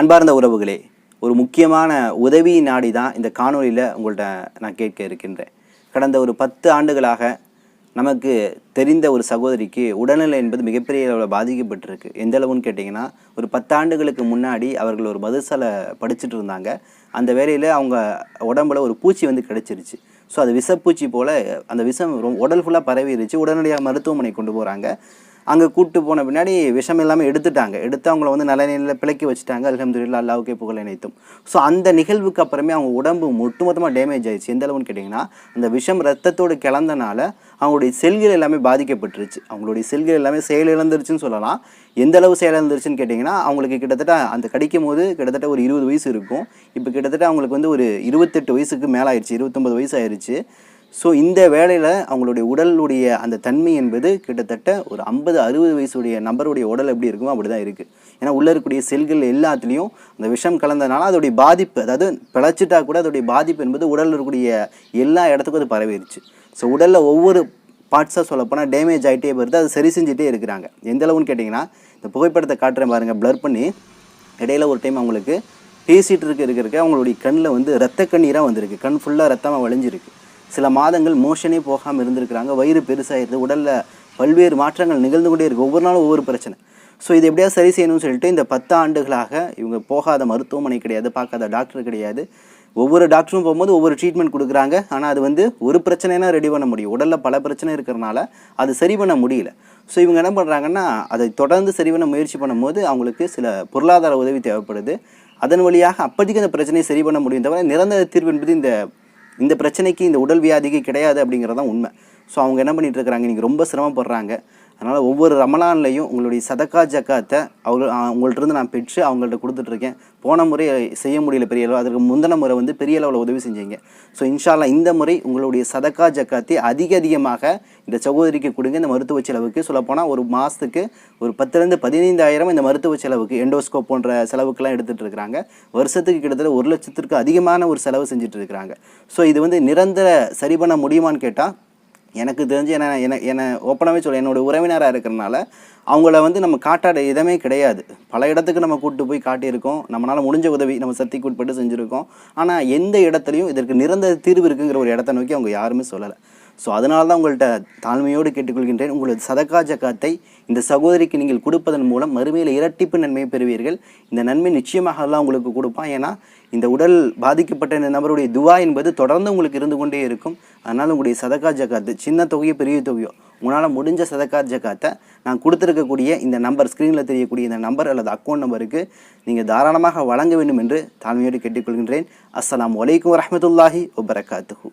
அன்பார்ந்த உறவுகளே ஒரு முக்கியமான உதவி நாடி தான் இந்த காணொளியில் உங்கள்கிட்ட நான் கேட்க இருக்கின்றேன். கடந்த ஒரு பத்து ஆண்டுகளாக நமக்கு தெரிந்த ஒரு சகோதரிக்கு உடல்நிலை என்பது மிகப்பெரிய அளவில் பாதிக்கப்பட்டிருக்கு. எந்த அளவுன்னு கேட்டிங்கன்னா ஒரு பத்தாண்டுகளுக்கு முன்னாடி அவர்கள் ஒரு மதுசாலை படிச்சுட்டு இருந்தாங்க. அந்த வேலையில் அவங்க உடம்புல ஒரு பூச்சி வந்து கிடச்சிருச்சு. ஸோ அது விஷப்பூச்சி போல் அந்த விஷம் ரொம்ப உடல் ஃபுல்லாக பரவிருச்சு. உடனடியாக மருத்துவமனை கொண்டு போகிறாங்க அங்கே கூப்பிட்டு போன பின்னாடி விஷம் எல்லாமே எடுத்துட்டாங்க. எடுத்து அவங்கள வந்து நல்ல நிலையில் பிழைக்க வச்சுட்டாங்க. அலமதுல்லா அல்லாவுக்கே புகழ் இணைத்தும் ஸோ அந்த நிகழ்வுக்கு அப்புறமே அவங்க உடம்பு ஒட்டுமொத்தமாக டேமேஜ் ஆயிடுச்சு. எந்த அளவுன்னு கேட்டிங்கன்னா அந்த விஷம் ரத்தத்தோடு கிளந்தனால அவங்களுடைய செல்கள் எல்லாமே பாதிக்கப்பட்டுருச்சு. அவங்களுடைய செல்கள் எல்லாமே செயலிழந்துருச்சுன்னு சொல்லலாம். எந்த அளவு செயலிழந்துருச்சுன்னு கேட்டிங்கன்னா அவங்களுக்கு கிட்டத்தட்ட அந்த கடிக்கும் போது கிட்டத்தட்ட ஒரு இருபது வயசு இருக்கும். இப்போ கிட்டத்தட்ட அவங்களுக்கு வந்து ஒரு இருபத்தெட்டு வயசுக்கு மேலே ஆயிடுச்சு இருபத்தொம்பது வயசு ஆயிடுச்சு ஸோ இந்த வேலையில் அவங்களுடைய உடலுடைய அந்த தன்மை என்பது கிட்டத்தட்ட ஒரு ஐம்பது அறுபது வயசுடைய நபருடைய உடல் எப்படி இருக்குமோ அப்படி தான் இருக்குது ஏன்னா உள்ளே இருக்கக்கூடிய செல்கள் எல்லாத்துலேயும் அந்த விஷம் கலந்தனால அதோடைய பாதிப்பு அதாவது பிழைச்சிட்டா கூட அதோடைய பாதிப்பு என்பது உடலில் இருக்கக்கூடிய எல்லா இடத்துக்கும் அது பரவிடுச்சு ஸோ உடலில் ஒவ்வொரு பார்ட்ஸாக சொல்லப்போனால் டேமேஜ் ஆகிட்டே வருது அது சரி செஞ்சுட்டே இருக்கிறாங்க. எந்த அளவுன்னு கேட்டிங்கன்னா இந்த புகைப்படத்தை காட்டுறேன் பாருங்கள் ப்ளர் பண்ணி இடையில ஒரு டைம் அவங்களுக்கு பேசிகிட்டு இருக்க இருக்க அவங்களுடைய கண்ணில் வந்து ரத்த கண்ணீராக வந்திருக்கு. கண் ஃபுல்லாக ரத்தமாக வழிஞ்சிருக்கு. சில மாதங்கள் மோஷனே போகாமல் இருந்திருக்கிறாங்க. வயிறு பெருசாகிடுது உடலில் பல்வேறு மாற்றங்கள் நிகழ்ந்து கொண்டே இருக்குது ஒவ்வொரு நாளும் ஒவ்வொரு பிரச்சனை. ஸோ இதை எப்படியாவது சரி செய்யணும்னு சொல்லிட்டு இந்த பத்து ஆண்டுகளாக இவங்க போகாத மருத்துவமனை கிடையாது பார்க்காத டாக்டர் கிடையாது. ஒவ்வொரு டாக்டரும் போகும்போது ஒவ்வொரு ட்ரீட்மெண்ட் கொடுக்குறாங்க. ஆனால் அது வந்து ஒரு பிரச்சனைனா ரெடி பண்ண முடியும். உடலில் பல பிரச்சனை இருக்கிறனால அது சரி பண்ண முடியல. ஸோ இவங்க என்ன பண்ணுறாங்கன்னா அதை தொடர்ந்து சரி பண்ண முயற்சி பண்ணும்போது அவங்களுக்கு சில பொருளாதார உதவி தேவைப்படுது. அதன் வழியாக அப்போதைக்கு அந்த பிரச்சனையை சரி பண்ண முடியும். தவிர நிரந்தர தீர்வு என்பது இந்த இந்த பிரச்சனைக்கு இந்த உடல் வியாதிக்கு கிடையாது அப்படிங்கிறது தான் உண்மை. ஸோ அவங்க என்ன பண்ணிட்டு இருக்கிறாங்க? இன்றைக்கி ரொம்ப சிரமப்படுறாங்க. அதனால் ஒவ்வொரு ரமலான்லையும் உங்களுடைய சதக்கா ஜக்காத்தை அவங்க உங்கள்கிட்ட நான் பெற்று அவங்கள்ட்ட கொடுத்துட்ருக்கேன். போன முறை செய்ய முடியல பெரிய அளவு அதற்கு முந்தின முறை வந்து பெரிய அளவில் உதவி செஞ்சீங்க. ஸோ இன்ஷால்லா இந்த முறை உங்களுடைய சதக்கா ஜக்காத்தை அதிக அதிகமாக இந்த சகோதரிக்கு கொடுங்க. இந்த மருத்துவ செலவுக்கு சொல்லப்போனால் ஒரு மாதத்துக்கு ஒரு பத்துலேருந்து பதினைந்தாயிரம் இந்த மருத்துவ செலவுக்கு எண்டோஸ்கோப் போன்ற செலவுக்கெல்லாம் எடுத்துகிட்டு இருக்கிறாங்க வருஷத்துக்கு கிட்டத்தட்ட ஒரு லட்சத்திற்கு அதிகமான ஒரு செலவு செஞ்சுட்டு இருக்கிறாங்க ஸோ இது வந்து நிரந்தர சரி பண்ண முடியுமான்னு கேட்டால் எனக்கு தெரிஞ்சு என்ன என்ன என்னை ஓப்பனாகவே சொல்ல என்னோட உறவினராக இருக்கிறனால அவங்கள வந்து நம்ம காட்டாட இதமே கிடையாது. பல இடத்துக்கு நம்ம கூப்பிட்டு போய் காட்டியிருக்கோம். நம்மளால் முடிஞ்ச உதவி நம்ம சக்திக்கு உட்பட்டு செஞ்சுருக்கோம். ஆனால் எந்த இடத்துலையும் இதற்கு நிரந்தர தீர்வு இருக்குங்கிற ஒரு இடத்த நோக்கி அவங்க யாருமே சொல்லலை. ஸோ அதனால தான் உங்கள்கிட்ட தாழ்மையோடு கேட்டுக்கொள்கின்றேன். உங்களது சதக்கா ஜக்காத்தை இந்த சகோதரிக்கு நீங்கள் கொடுப்பதன் மூலம் மறுமையில் இரட்டிப்பு நன்மையை பெறுவீர்கள். இந்த நன்மை நிச்சயமாக எல்லாம் உங்களுக்கு கொடுப்பான். ஏன்னா இந்த உடல் பாதிக்கப்பட்ட இந்த நபருடைய துவா என்பது தொடர்ந்து உங்களுக்கு இருந்து கொண்டே இருக்கும். அதனால் உங்களுடைய சதக்கா ஜக்காத்து சின்ன தொகையோ பெரிய தொகையோ உங்களால் முடிஞ்ச சதக்கா ஜக்காத்தை நான் கொடுத்துருக்கக்கூடிய இந்த நம்பர் ஸ்க்ரீனில் தெரியக்கூடிய இந்த நம்பர் அல்லது அக்கௌண்ட் நம்பருக்கு நீங்கள் தாராளமாக வழங்க வேண்டும் என்று தாழ்மையோடு கேட்டுக்கொள்கின்றேன். அஸ்லாம் வலைக்கம் வரமத்துல்லாஹி வபரகாத்துஹு.